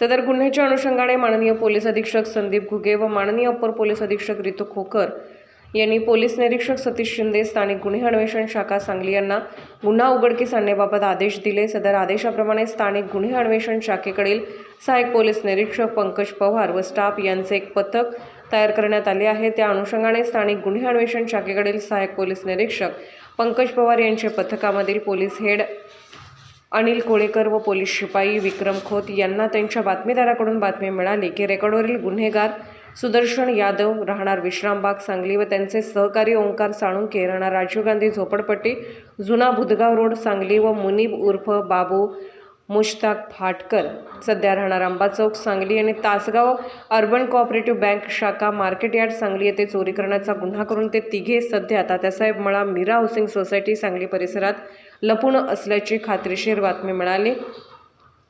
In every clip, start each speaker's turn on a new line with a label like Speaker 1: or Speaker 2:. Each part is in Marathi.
Speaker 1: सदर गुन्ह्याच्या अनुषंगाने माननीय पोलीस अधीक्षक संदीप घुगे व माननीय अप्पर पोलीस अधीक्षक रितू खोकर यांनी पोलीस निरीक्षक सतीश शिंदे स्थानिक गुन्हे अन्वेषण शाखा सांगली यांना गुन्हा उघडकीस आणण्याबाबत आदेश दिले. सदर आदेशाप्रमाणे स्थानिक गुन्हे अन्वेषण शाखेकडील सहाय्यक पोलीस निरीक्षक पंकज पवार व स्टाफ यांचे एक पथक तयार करण्यात आले आहे. त्या अनुषंगाने स्थानिक गुन्हे अन्वेषण शाखेकडील सहाय्यक पोलीस निरीक्षक पंकज पवार यांच्या पथकामधील पोलीस हेड अनिल कोळेकर व पोलीस शिपाई विक्रम खोत यांना त्यांच्या बातमीदाराकडून बातमी मिळाली की रेकॉर्डवरील गुन्हेगार सुदर्शन यादव राहणार विश्रामबाग सांगली व त्यांचे सहकारी ओंकार साळुंके राहणार राजीव गांधी झोपडपट्टी जुना बुधगाव रोड सांगली व मुनीब उर्फ बाबू मुश्ताक फाटकर. सध्या राहणार अंबा चौक सांगली आणि तासगाव अर्बन कोऑपरेटिव्ह बँक शाखा मार्केट यार्ड सांगली येथे चोरी करण्याचा गुन्हा करून ते तिघे सध्या तात्यासाहेब मळा मीरा हाऊसिंग सोसायटी सांगली परिसरात लपून असल्याची खात्रीशीर बातमी मिळाली.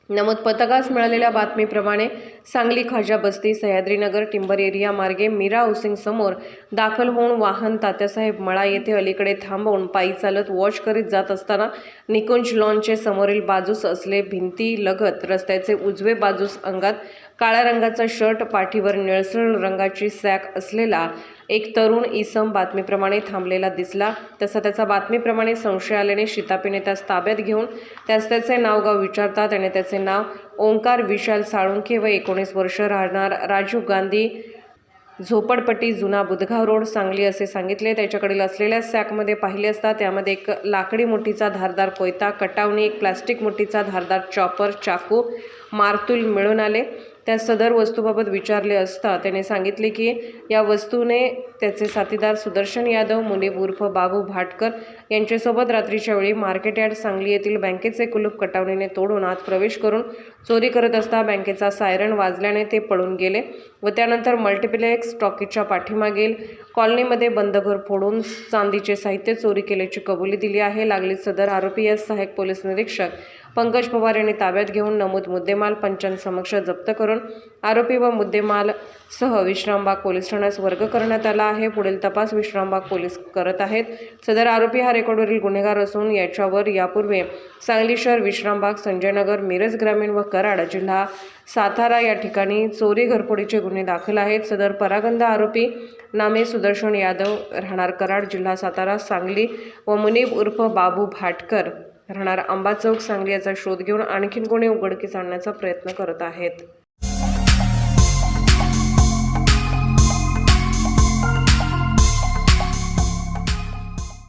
Speaker 1: नमूद पथकास मिळालेल्या बातमीप्रमाणे सांगली खाजा बस्ती सह्याद्रीनगर टिंबर एरिया मार्गे मीरा हाऊसिंग समोर दाखल होऊन वाहन तात्यासाहेब मळा येथे अलीकडे थांबवून पायी चालत वॉश करीत जात असताना निकुंज लॉनचे समोरील बाजूस असले भिंती लगत रस्त्याचे उजवे बाजूस अंगात काळ्या रंगाचा शर्ट पाठीवर निळसळ रंगाची सॅक असलेला एक तरुण इसम बातमीप्रमाणे थांबलेला दिसला. तसा त्याचा बातमीप्रमाणे संशय आल्याने शितापीने त्यास ताब्यात घेऊन त्यास त्याचे नाव गाव विचारतात आणि त्याचे नाव ओंकार विशाल साळुंखे व एकोणीस वर्ष राहणार राजीव गांधी झोपडपट्टी जुना बुधगाव रोड सांगली असे सांगितले. त्याच्याकडील असलेल्या सॅकमध्ये पाहिले असता त्यामध्ये एक लाकडी मुठीचा धारदार कोयता कटावणी एक प्लास्टिक मुठीचा धारदार चॉपर चाकू मारतूल मिळून आले. त्या सदर वस्तूबाबत विचारले असता त्याने सांगितले की या वस्तूने त्याचे साथीदार सुदर्शन यादव मुनीब उर्फ बाबू भाटकर यांच्यासोबत रात्रीच्या वेळी मार्केट यार्ड सांगली येथील बँकेचे कुलूप कटावणीने तोडून आत प्रवेश करून चोरी करत असता बँकेचा सायरन वाजल्याने ते पळून गेले व त्यानंतर मल्टिप्लेक्स टॉकीजच्या पाठीमागील कॉलनीमध्ये बंद घर फोडून चांदीचे साहित्य चोरी केल्याची कबुली दिली आहे. लागली सदर आरोपी या सहाय्यक पोलीस निरीक्षक पंकज पवार यांनी ताब्यात घेऊन नमूद मुद्देमाल पंचांसमक्ष जप्त करून आरोपी व मुद्देमाल सह विश्रामबाग पोलीस ठाण्यास वर्ग करण्यात आला आहे. पुढील तपास विश्रामबाग पोलीस करत आहेत. सदर आरोपी हा रेकॉर्डवरील गुन्हेगार असून याच्यावर यापूर्वी सांगली शहर विश्रामबाग संजयनगर मिरज ग्रामीण व कराड जिल्हा सातारा या ठिकाणी चोरी घरफोडीचे गुन्हे दाखल आहेत. सदर परागंदा आरोपी नामे सुदर्शन यादव राहणार कराड जिल्हा सातारा सांगली व मुनीब उर्फ बाबू भाटकर राहणार आंबा चौक सांगली याचा शोध घेऊन आणखीन गुन्हे उघडकीस आणण्याचा प्रयत्न करत आहेत.